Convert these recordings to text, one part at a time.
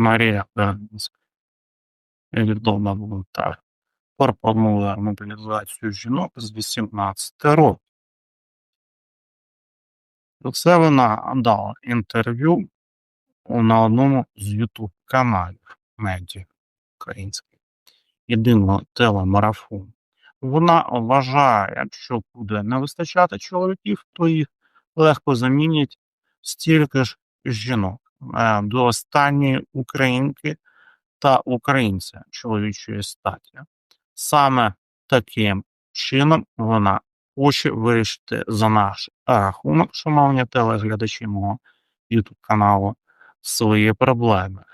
Марія Бернська, відома волонтер, пропонує мобілізацію жінок з 18 років. Це вона дала інтерв'ю на одному з ютуб каналів медіа українських. Єдиного телемарафону. Вона вважає, що буде не вистачати чоловіків, то їх легко замінять стільки ж жінок до останньої українки та українця чоловічої статі. Саме таким чином вона хоче вирішити за наш рахунок, шановні телеглядачі мого YouTube каналу, свої проблеми,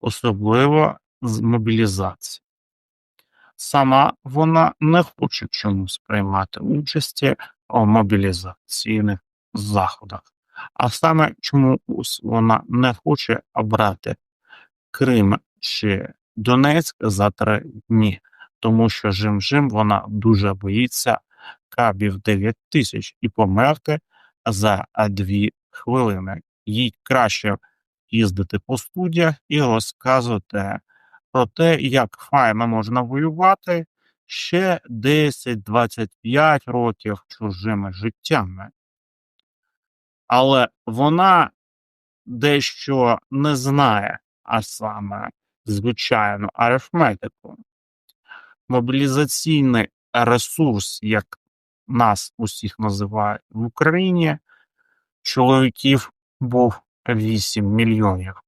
особливо з мобілізації. Сама вона не хоче чомусь приймати участі у мобілізаційних заходах, а саме чомусь вона не хоче обрати Крим чи Донецьк за три дні, тому що жим-жим вона дуже боїться кабів 9 тисяч і померти за дві хвилини. Їй краще їздити по студіях і розказувати про те, як файно можна воювати ще 10-25 років чужими життями. Але вона дещо не знає, а саме звичайну арифметику. Мобілізаційний ресурс, як нас усіх називають в Україні, чоловіків був 8 мільйонів.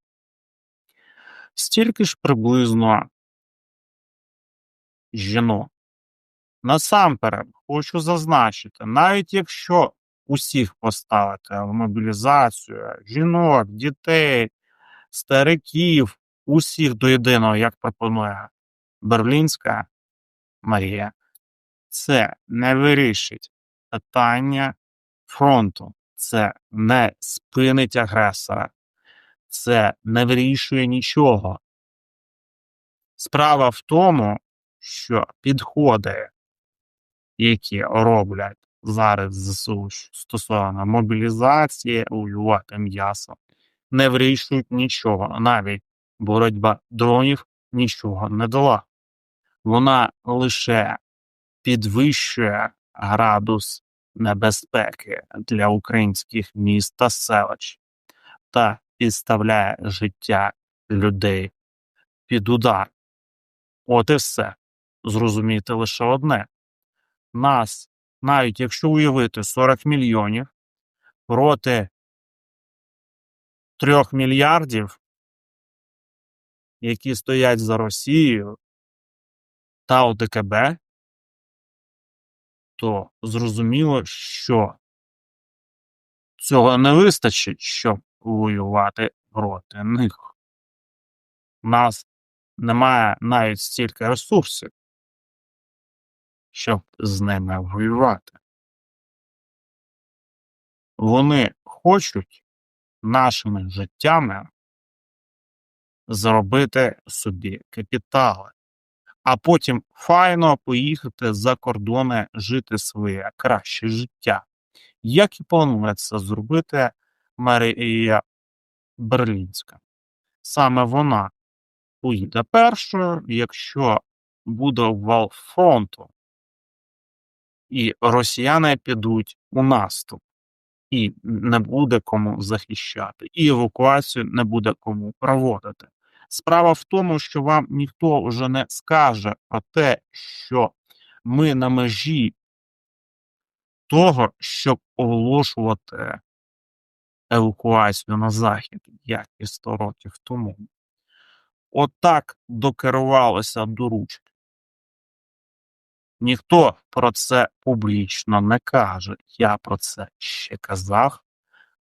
Стільки ж приблизно жінок. Насамперед, хочу зазначити, навіть якщо усіх поставити мобілізацію, жінок, дітей, стариків, усіх до єдиного, як пропонує Берлінська Марія, це не вирішить питання фронту, це не спинить агресора, це не вирішує нічого. Справа в тому, що підходи, які роблять зараз ЗСУ стосовно мобілізації, воювати м'ясо, не вирішують нічого. Навіть боротьба дронів нічого не дала. Вона лише підвищує градус небезпеки для українських міст та селищ та підставляє життя людей під удар. От і все. Зрозумійте лише одне. Нас, навіть якщо уявити 40 мільйонів проти 3 мільярдів, які стоять за Росією та ОДКБ, то зрозуміло, що цього не вистачить, щоб воювати проти них. У нас немає навіть стільки ресурсів, щоб з ними воювати. Вони хочуть нашими життями зробити собі капітали, а потім файно поїхати за кордони жити своє краще життя. Як і планує це зробити Марія Берлінська. Саме вона поїде першою, якщо буде обвал фронту, і росіяни підуть у наступ, і не буде кому захищати, і евакуацію не буде кому проводити. Справа в тому, що вам ніхто вже не скаже про те, що ми на межі того, щоб оголошувати евакуацію на захід, як і 100 років тому. Отак докерувалося до ручки. Ніхто про це публічно не каже. Я про це ще казав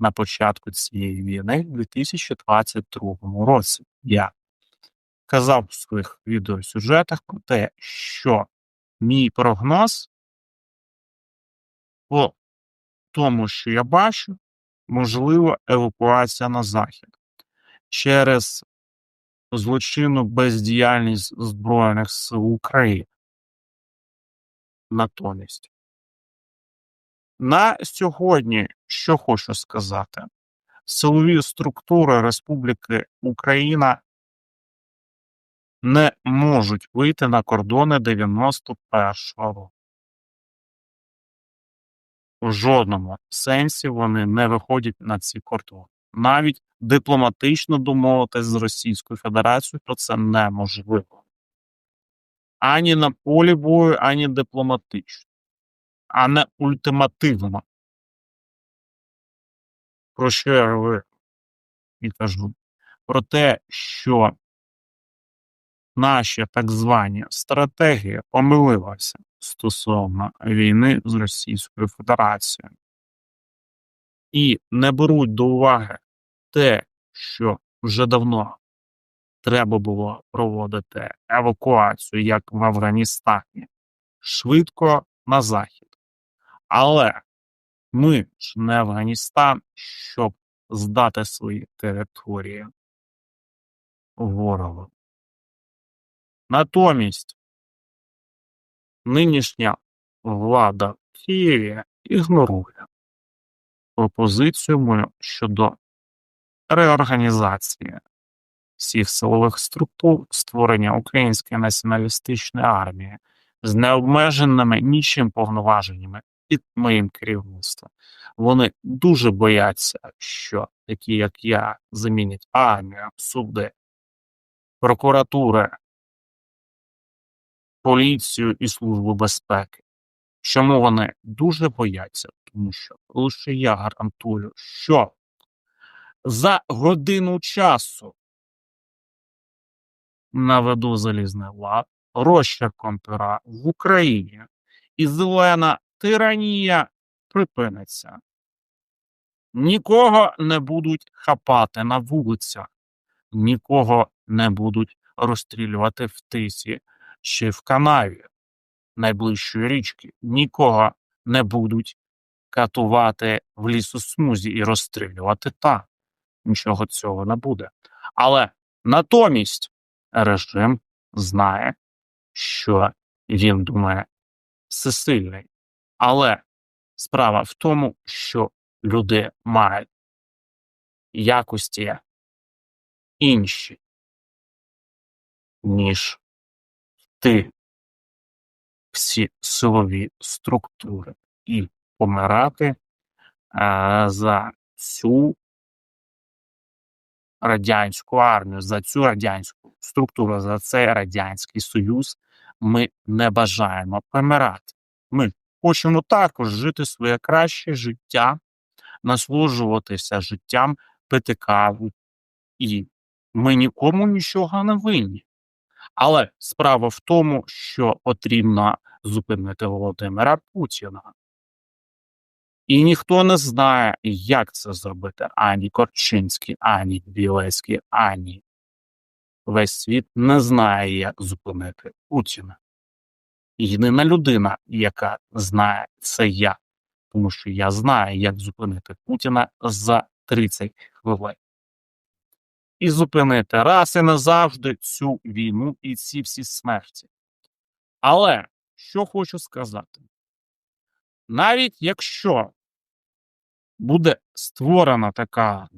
на початку цієї війни в 2022 році. Я казав в своїх відеосюжетах про те, що мій прогноз по тому, що я бачу, можлива евакуація на захід через злочинну бездіяльність Збройних сил України. Натомість, на сьогодні, що хочу сказати, силові структури Республіки Україна не можуть вийти на кордони 91-го року. В жодному сенсі вони не виходять на ці кордони. Навіть дипломатично домовитись з Російською Федерацією про це неможливо. Ані на полі бою, ані дипломатично, а не ультимативно. Про що я говорю і кажу? Про те, що наші так звані стратегії помилилася стосовно війни з Російською Федерацією і не беруть до уваги те, що вже давно треба було проводити евакуацію, як в Афганістані, швидко на захід. Але ми ж не Афганістан, щоб здати свої території ворогу. Натомість нинішня влада в Києві ігнорує пропозицію мою щодо реорганізації всіх силових структур створення Української націоналістичної армії з необмеженими нічим повноваженнями під моїм керівництвом. Вони дуже бояться, що такі, як я, замінять армію, суди, прокуратури, поліцію і Службу безпеки. Чому вони дуже бояться? Тому що лише я гарантую, що за годину часу наведу залізний лад розчерком пера в Україні, і зелена тиранія припиниться. Нікого не будуть хапати на вулицях, нікого не будуть розстрілювати в тисі чи в канаві найближчої річки, нікого не будуть катувати в лісосмузі і розстрілювати там. Нічого цього не буде. Але натомість режим знає, що він думає всесильний. Але справа в тому, що люди мають якості інші, ніж ти всі силові структури і помирати а, за цю радянську армію, за цю радянську структуру, за цей радянський союз ми не бажаємо помирати. Ми хочемо також жити своє краще життя, насолоджуватися життям, пити каву, і ми нікому нічого не винні. Але справа в тому, що потрібно зупинити Володимира Путіна. І ніхто не знає, як це зробити ані Корчинський, ані Білецький, ані весь світ не знає, як зупинити Путіна. Єдина людина, яка знає, це я, тому що я знаю, як зупинити Путіна за 30 хвилин. І зупинити раз і назавжди цю війну і ці всі смерті. Але що хочу сказати, навіть якщо буде створена така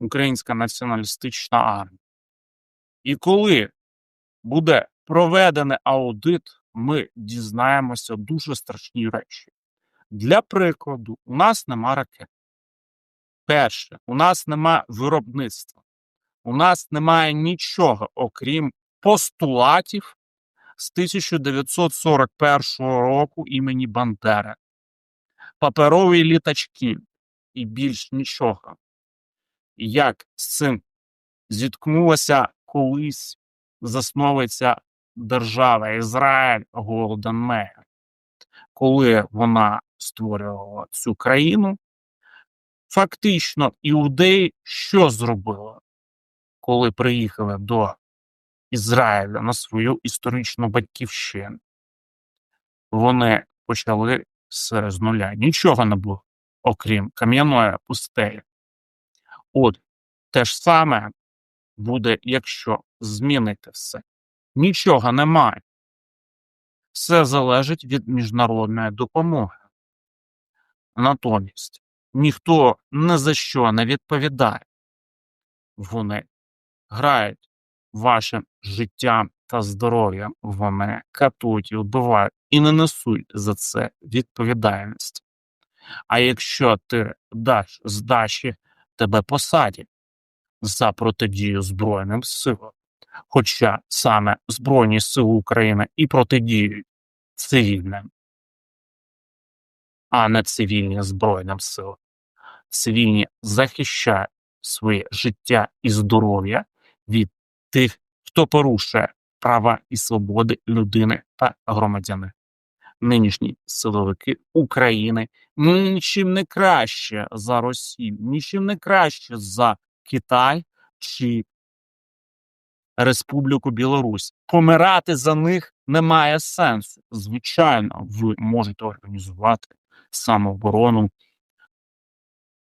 українська націоналістична армія, і коли буде проведений аудит, ми дізнаємося дуже страшні речі. Для прикладу, у нас нема ракет. Перше, у нас нема виробництва, у нас немає нічого, окрім постулатів з 1941 року імені Бандери, паперові літачки і більш нічого. Як з цим зіткнулася колись засновиця держава Ізраїль Голден Мейер, коли вона створювала цю країну, фактично іудеї що зробили, коли приїхали до Ізраїля на свою історичну батьківщину? Вони почали все з нуля. Нічого не було, окрім кам'яної пустелі. От те ж саме буде, якщо змінити все. Нічого немає. Все залежить від міжнародної допомоги. Натомість ніхто ні за що не відповідає. Вони грають вашим життям та здоров'ям, вони катують і вбивають і не несуть за це відповідальність. А якщо ти даш здачі, тебе посадять за протидію Збройним силам. Хоча саме Збройні Сили України і протидіють цивільним, а не цивільні Збройним силам. Цивільні захищають своє життя і здоров'я від тих, хто порушує права і свободи людини та громадяни. Нинішні силовики України нічим не краще за Росію, нічим не краще за Китай чи Республіку Білорусь. Помирати за них немає сенсу. Звичайно, ви можете організувати самооборону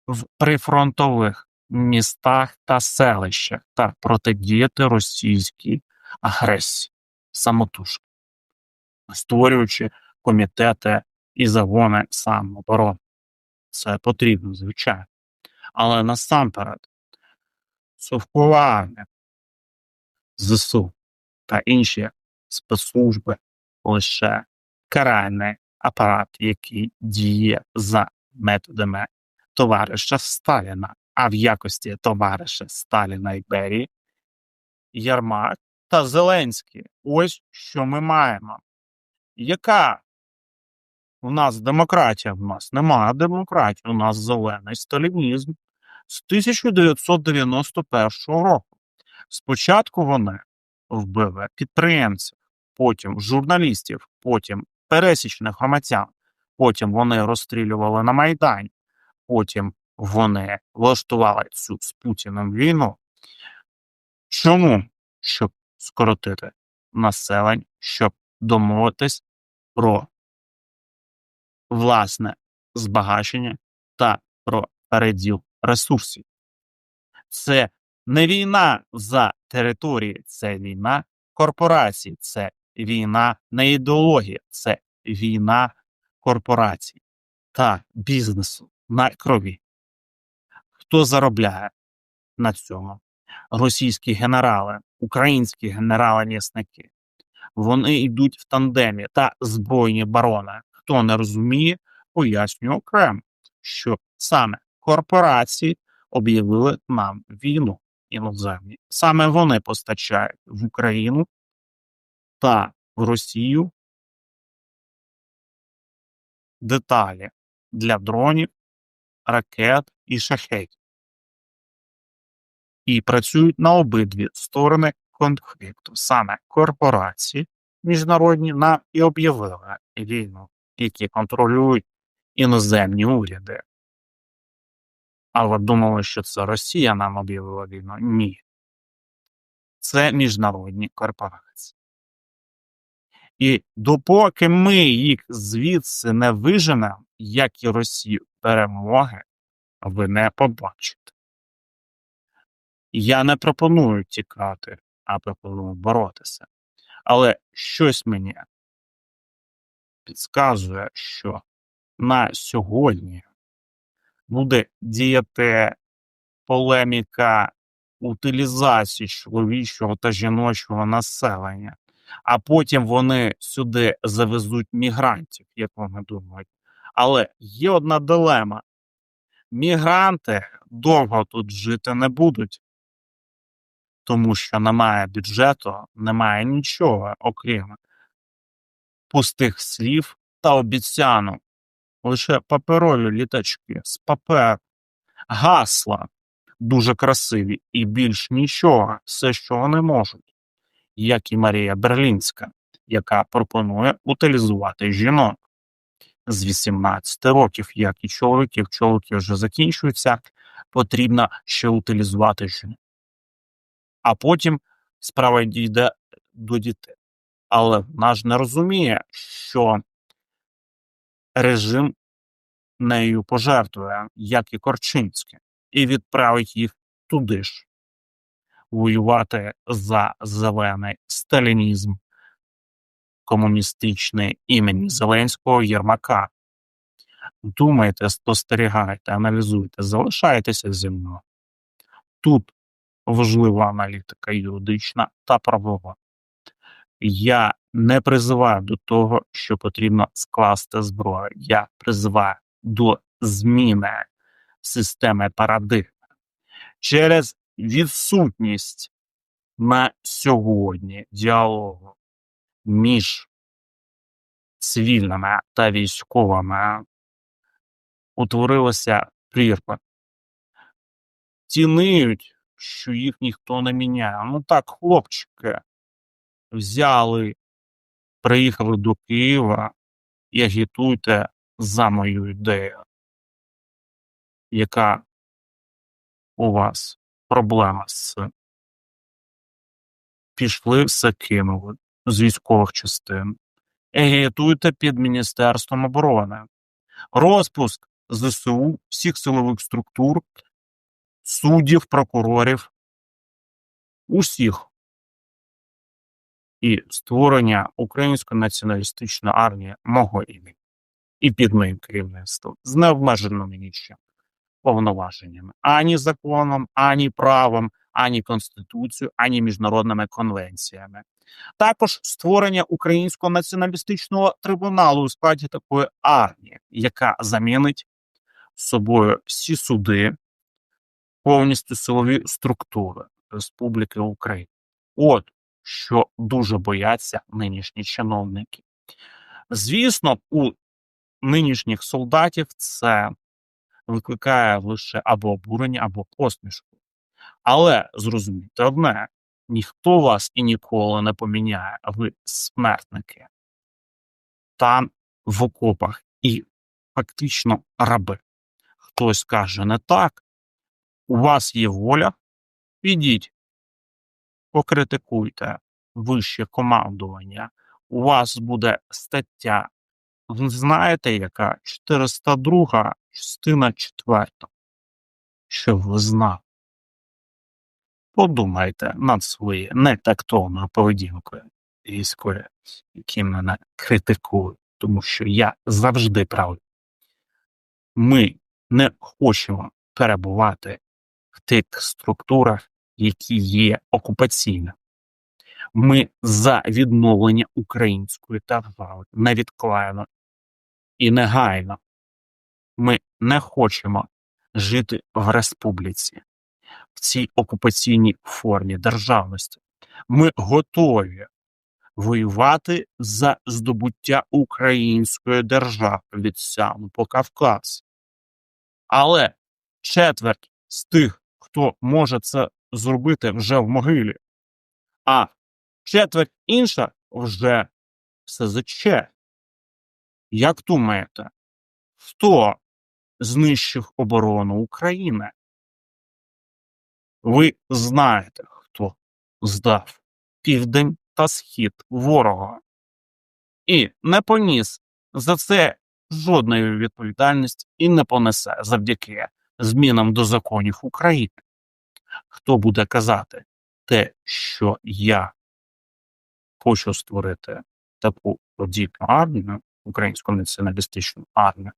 в прифронтових містах та селищах та протидіяти російській агресії самотужки, створюючи комітети і загони самооборони. Це потрібно, звичайно. Але насамперед совкування ЗСУ та інші спецслужби лише каральний апарат, який діє за методами товариша Сталіна, а в якості товариша Сталіна і Берії, Ярмак та Зеленський. Ось що ми маємо. Яка у нас демократія? В нас немає демократії, у нас зелений сталінізм з 1991 року. Спочатку вони вбили підприємців, потім журналістів, потім пересічних громадян, потім вони розстрілювали на Майдані, потім вони влаштували цю з Путіним війну. Чому? Щоб скоротити населення, щоб домовитись про власне збагачення та про переділ ресурсів. Це не війна за території, це війна корпорацій, це війна не ідеологія, це війна корпорацій та бізнесу на крові. Хто заробляє на цьому? Російські генерали, українські генерали-м'ясники. Вони йдуть в тандемі та збройні барони. Хто не розуміє, пояснюю окремо, що саме корпорації об'явили нам війну іноземні. Саме вони постачають в Україну та в Росію деталі для дронів, ракет і шахетів. І працюють на обидві сторони конфлікту. Саме корпорації міжнародні нам і об'явили війну, які контролюють іноземні уряди. А ви думали, що це Росія нам об'явила війну? Ні. Це міжнародні корпорації. І допоки ми їх звідси не виженемо, як і Росію, перемоги, ви не побачите. Я не пропоную тікати, а пропоную боротися. Але щось мені підказує, що на сьогодні буде діяти полеміка утилізації чоловічого та жіночого населення, а потім вони сюди завезуть мігрантів, як вони думають. Але є одна дилема: мігранти довго тут жити не будуть, тому що немає бюджету, немає нічого, окрім пустих слів та обіцянок лише паперові літачки з паперу, гасла дуже красиві і більш нічого, все, що вони можуть, як і Марія Берлінська, яка пропонує утилізувати жінок з 18 років, як і чоловіків, чоловіки вже закінчуються, потрібно ще утилізувати жінок. А потім справа дійде до дітей. Але вона ж не розуміє, що режим нею пожертвує, як і Корчинське, і відправить їх туди ж воювати за зелений сталінізм комуністичний імені Зеленського Єрмака. Думайте, спостерігайте, аналізуйте, залишайтеся зі мною. Тут важлива аналітика юридична та правова. Я не призиваю до того, що потрібно скласти зброю. Я призиваю до зміни системи парадигми через відсутність на сьогодні діалогу між цивільними та військовими утворилася прірва. Тіниють, що їх ніхто не міняє. Ну так, хлопчики взяли, приїхали до Києва і агітуйте за мою ідею. Яка у вас проблема з? Пішли все кинули з військових частин. Агітуйте під Міністерством оборони. Розпуск ЗСУ, всіх силових структур, суддів, прокурорів, усіх. І створення Української націоналістичної армії мого імені і під моїм керівництвом з необмеженими нічим повноваженнями, ані законом, ані правом, ані конституцією, ані міжнародними конвенціями. Також створення українського націоналістичного трибуналу у складі такої армії, яка замінить собою всі суди, повністю силові структури Республіки Україна. От що дуже бояться нинішні чиновники. Звісно, у нинішніх солдатів це викликає лише або обурення, або посмішку. Але зрозумійте одне: ніхто вас і ніколи не поміняє, ви смертники там в окопах і фактично раби. Хтось каже не так, у вас є воля, підіть, покритикуйте вище командування, у вас буде стаття. Знаєте, яка 402 частина 4. Щоб ви знали. Подумайте над своєю нетактовною поведінкою військові, які мене критикують, тому що я завжди правий. Ми не хочемо перебувати в тих структурах, які є окупаційними. Ми за відновлення української держави невідкладно і негайно. Ми не хочемо жити в республіці, в цій окупаційній формі державності. Ми готові воювати за здобуття української держави від Сяну по Кавказ. Але четверть з тих, хто може це зробити вже в могилі, а четверть інша вже СЗЧ. Як думаєте, хто знищив оборону України? Ви знаєте, хто здав південь та схід ворога і не поніс за це жодної відповідальності і не понесе завдяки змінам до законів України. Хто буде казати те, що я хочу створити таку подібну армію, українську націоналістичну армію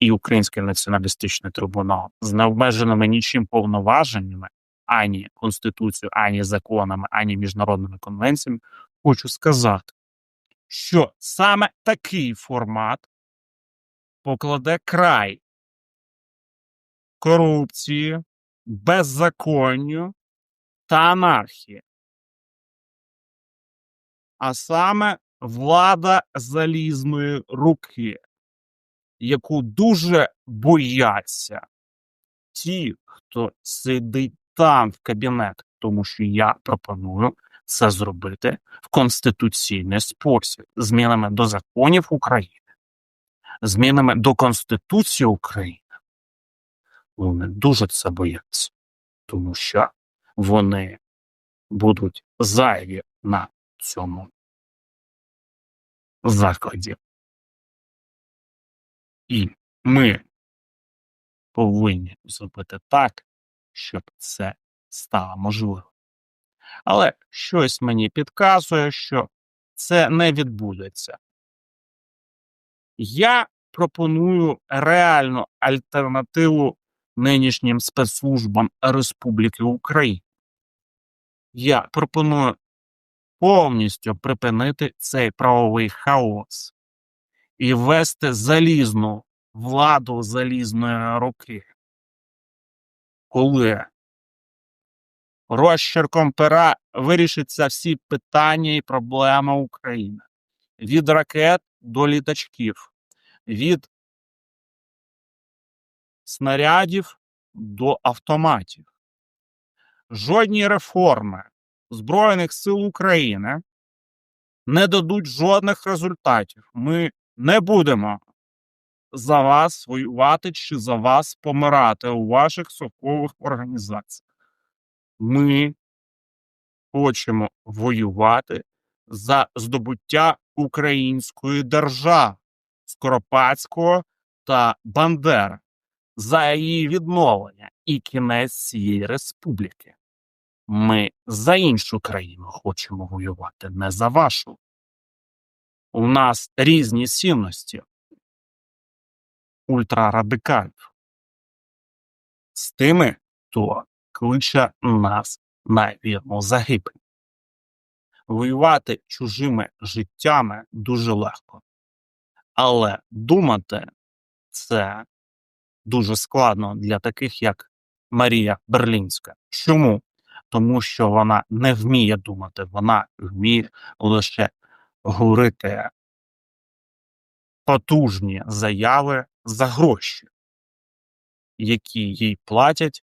і Український націоналістичний трибунал з необмеженими нічим повноваженнями, ані конституцією, ані законами, ані міжнародними конвенціями, хочу сказати, що саме такий формат покладе край корупції, беззаконню та анархії. А саме влада залізної руки, яку дуже бояться ті, хто сидить там в кабінетах, тому що я пропоную це зробити в конституційний спосіб, змінами до законів України, змінами до Конституції України. Вони дуже це бояться, тому що вони будуть зайві на цьому закладі. І ми повинні зробити так, щоб це стало можливим. Але щось мені підказує, що це не відбудеться. Я пропоную реальну альтернативу нинішнім спецслужбам Республіки Україна. Я пропоную повністю припинити цей правовий хаос і ввести залізну владу залізної руки. Коли розчерком пера вирішаться всі питання і проблеми України від ракет до літачків, від снарядів до автоматів. Жодні реформи Збройних сил України не дадуть жодних результатів. Ми не будемо за вас воювати чи за вас помирати у ваших совкових організаціях. Ми хочемо воювати за здобуття української держави Скоропадського та Бандери, за її відновлення і кінець цієї республіки. Ми за іншу країну хочемо воювати, не за вашу. У нас різні цінності ультрарадикалів з тими, хто кличе нас на вірну загибель. Воювати чужими життями дуже легко, але думати це дуже складно для таких, як Марія Берлінська. Чому? Тому що вона не вміє думати, вона вміє лише говорити потужні заяви за гроші, які їй платять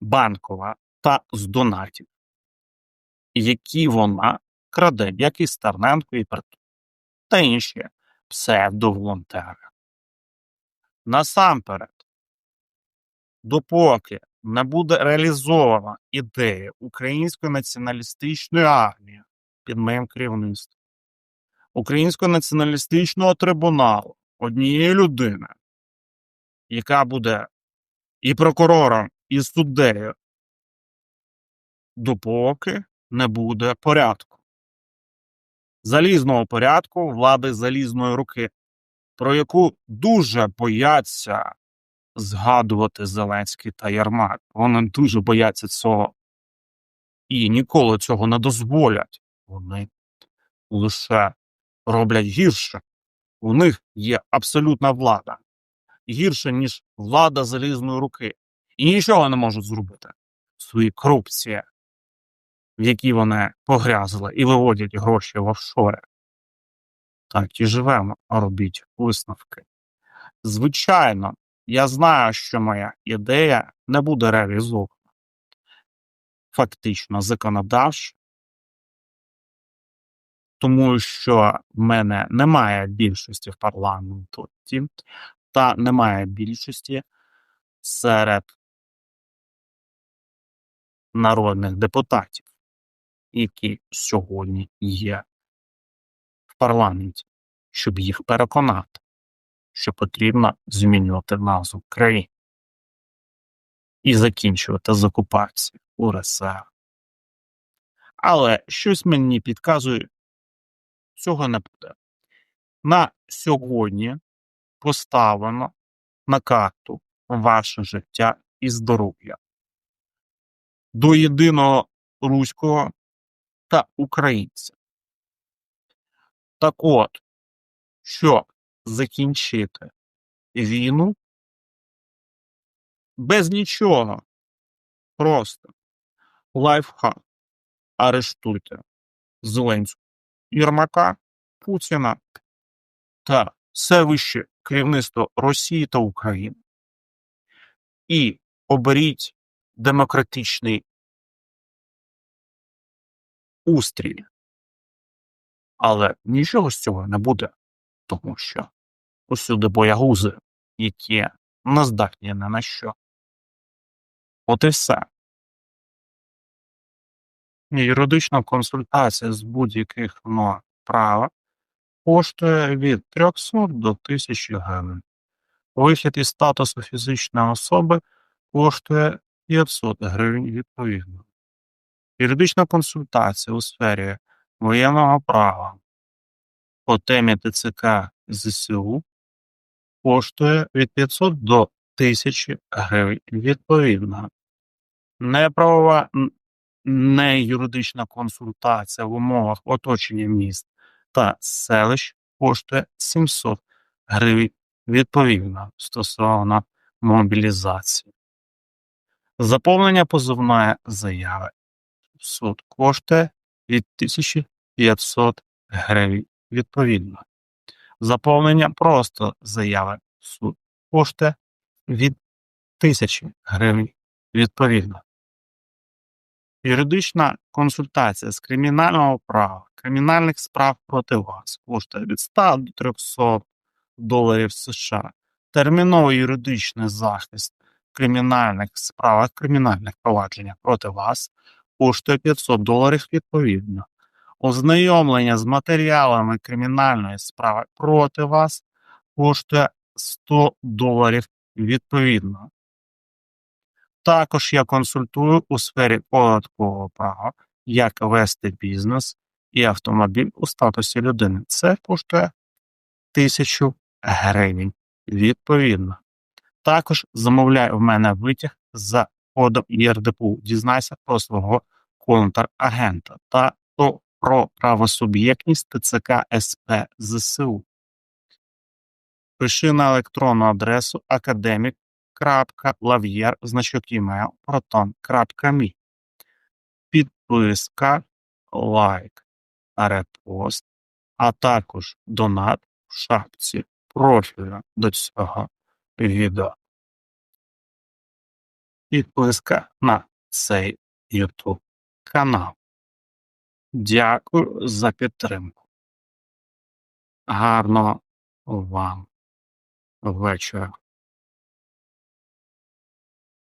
банкова та з донатів, які вона краде, як і Стерненко і Перту, та інші псевдоволонтери. Насамперед, допоки не буде реалізована ідея української націоналістичної армії під моїм керівництвом, українського націоналістичного трибуналу однієї людини, яка буде і прокурором, і суддею, допоки не буде порядку. Залізного порядку влади залізної руки, про яку дуже бояться згадувати Зеленський та Ярмак. Вони дуже бояться цього і ніколи цього не дозволять. Вони лише роблять гірше. У них є абсолютна влада, гірше, ніж влада залізної руки, і нічого не можуть зробити в своїй корупції, в якій вони погрязли і виводять гроші в офшори. Так і живемо, робіть висновки. Звичайно, я знаю, що моя ідея не буде реалізована. Фактично законодавчо, тому що в мене немає більшості в парламенті та немає більшості серед народних депутатів, які сьогодні є парламенті, щоб їх переконати, що потрібно змінювати назву країни і закінчувати з окупацією УРСР. Але щось мені підказує, цього не буде. На сьогодні поставлено на карту ваше життя і здоров'я до єдиного руського та українця. Так от, щоб закінчити війну без нічого, просто лайфхак, арештуйте Зеленського, Єрмака, Путіна та все вище керівництво Росії та України. І оберіть демократичний устрій. Але нічого з цього не буде, тому що усюди боягузи, які не здатні не на що. От і все. Юридична консультація з будь-яких норм права коштує від 300 до 1000 гривень. Вихід із статусу фізичної особи коштує 500 гривень відповідно. Юридична консультація у сфері воєнного права по темі ТЦК ЗСУ коштує від 500 до 1000 гривень відповідно. Неправова, не юридична консультація в умовах оточення міст та селищ коштує 700 гривень відповідно стосовно мобілізації. Заповнення позовної заяви суд коштує від 1500 гривень відповідно. Заповнення просто заяви суд коштує від 1000 гривень відповідно. Юридична консультація з кримінального права, кримінальних справ проти вас коштує від 100 до 300 доларів США. Терміновий юридичний захист в кримінальних справах, кримінальних провадженнях проти вас коштує 500 доларів відповідно. Ознайомлення з матеріалами кримінальної справи проти вас коштує 100 доларів відповідно. Також я консультую у сфері податкового права, як вести бізнес і автомобіль у статусі людини. Це коштує 1000 гривень відповідно. Також замовляй в мене витяг за кодом ЄРДПУ. Дізнайся про свого контрагента та то про правосуб'єктність ТЦК СП ЗСУ. Пиши на електронну адресу академік.лав'єр, значок email, proton.me. Підписка, лайк, репост, а також донат в шапці профілю до цього відео. Підписка на цей YouTube канал. Дякую за підтримку. Гарного вам вечора.